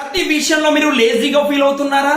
ప్రతి విషయంలో మీరు లేజీగా ఫీల్ అవుతున్నారా?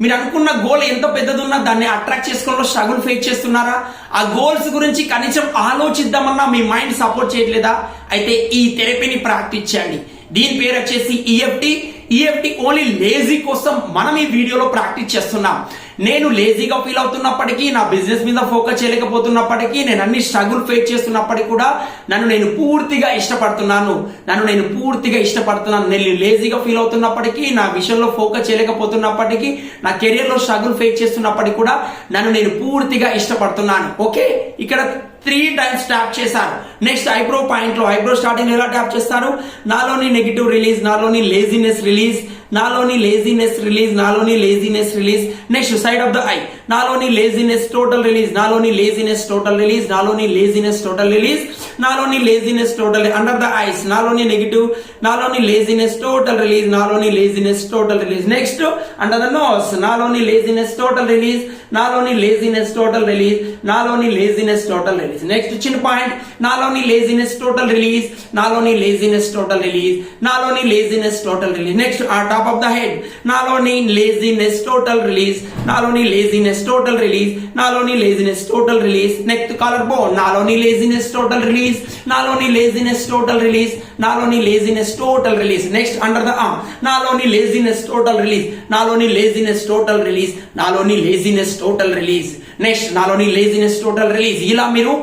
మీరు అనుకున్న గోల్ ఎంత పెద్దదున్నా దాన్ని అట్రాక్ట్ చేసుకోవడంలో స్ట్రగుల్ ఫేస్ చేస్తున్నారా? ఆ గోల్స్ గురించి కనీసం ఆలోచిద్దామన్నా మీ మైండ్ సపోర్ట్ చేయట్లేదా? అయితే ఈ థెరపీని ప్రాక్టీస్ చేయండి. దీని పేరు వచ్చేసి ఈఎఫ్టి ఈఎఫ్టి ఓన్లీ లేజీ కోసం మనం ఈ వీడియోలో ప్రాక్టీస్ చేస్తున్నాం. నేను లేజీగా ఫీల్ అవుతున్నప్పటికీ నా బిజినెస్ మీద ఫోకస్ చేయలేకపోతున్నప్పటికీ నేను అన్ని స్ట్రగుల్ ఫేస్ చేస్తున్నప్పటికీ కూడా నన్ను నేను పూర్తిగా ఇష్టపడుతున్నాను. నన్ను నేను పూర్తిగా ఇష్టపడుతున్నాను. నేను లేజీగా ఫీల్ అవుతున్నప్పటికీ నా విషయంలో ఫోకస్ చేయలేకపోతున్నప్పటికీ నా కెరియర్లో స్ట్రగుల్ ఫేస్ చేస్తున్నప్పటికీ కూడా నన్ను నేను పూర్తిగా ఇష్టపడుతున్నాను. ఓకే ఇక్కడ త్రీ టైమ్స్ ట్యాప్ చేశారు. నెక్స్ట్ ఐబ్రో పాయింట్లో ఐబ్రో స్టార్టింగ్ ఎలా ట్యాప్ చేస్తారు? నాలోని నెగిటివ్ రిలీజ్ నాలోని లేజినెస్ రిలీజ్ నాలోని లేజినెస్ రిలీజ్ నాలోని laziness release next side of the eye నాలోని లేజినెస్ టోటల్ రిలీజ్ నాలోని లేజినెస్ టోటల్ రిలీజ్ నాలోని లేజినెస్ టోటల్ రిలీజ్ నాలోని laziness total under the eyes నాలోని నెగిటివ్ నాలోని లేజినెస్ టోటల్ రిలీజ్ నాలోని laziness total release next under the nose నాలోని laziness total release నాలోని laziness total release నాలోని laziness total release next చిన్న point నాలోని లేజినెస్ టోటల్ రిలీజ్ నాలోని లేజినెస్ టోటల్ రిలీజ్ నాలోని లేజినెస్ టోటల్ రిలీజ్ నెక్స్ట్ ఆ top of the head నాలోని laziness total release నాలోని లేజినెస్ లేజినెస్ టోటల్ రిలీజ్ నాలోని laziness total release next collar bone నాలోని laziness total release నాలోని laziness total release నాలోని laziness total release next under the arm నాలోని laziness total release నాలోని laziness total release నాలోని laziness total release next నాలోని laziness total release ఇలా మీరు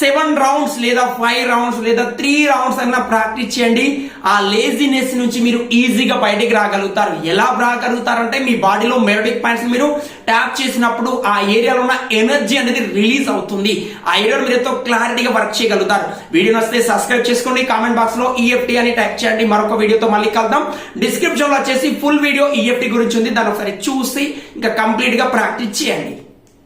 seven rounds లేదా ఫైవ్ రౌండ్స్ లేదా త్రీ రౌండ్స్ అన్న ప్రాక్టీస్ చేయండి. ఆ లేజినెస్ నుంచి మీరు ఈజీగా బయటికి రాగలుగుతారు. ఎలా రాగలుగుతారంటే మీ బాడీలో మెరడిక్ పాయింట్స్ మీరు ట్యాప్ చేసినప్పుడు ఆ ఏరియాలో ఉన్న ఎనర్జీ అనేది రిలీజ్ అవుతుంది. ఆ ఏరియాలో మీరు ఎంతో క్లారిటీగా వర్క్ చేయగలుగుతారు. వీడియో నచ్చితే సబ్స్క్రైబ్ చేసుకోండి. కామెంట్ బాక్స్లో ఈఎఫ్టీ అని టైప్ చేయండి. మరొక వీడియోతో మళ్ళీ కలుద్దాం. డిస్క్రిప్షన్లో వచ్చేసి ఫుల్ వీడియో ఈఎఫ్టీ గురించి ఉంది. దాన్ని ఒకసారి చూసి ఇంకా కంప్లీట్గా ప్రాక్టీస్ చేయండి.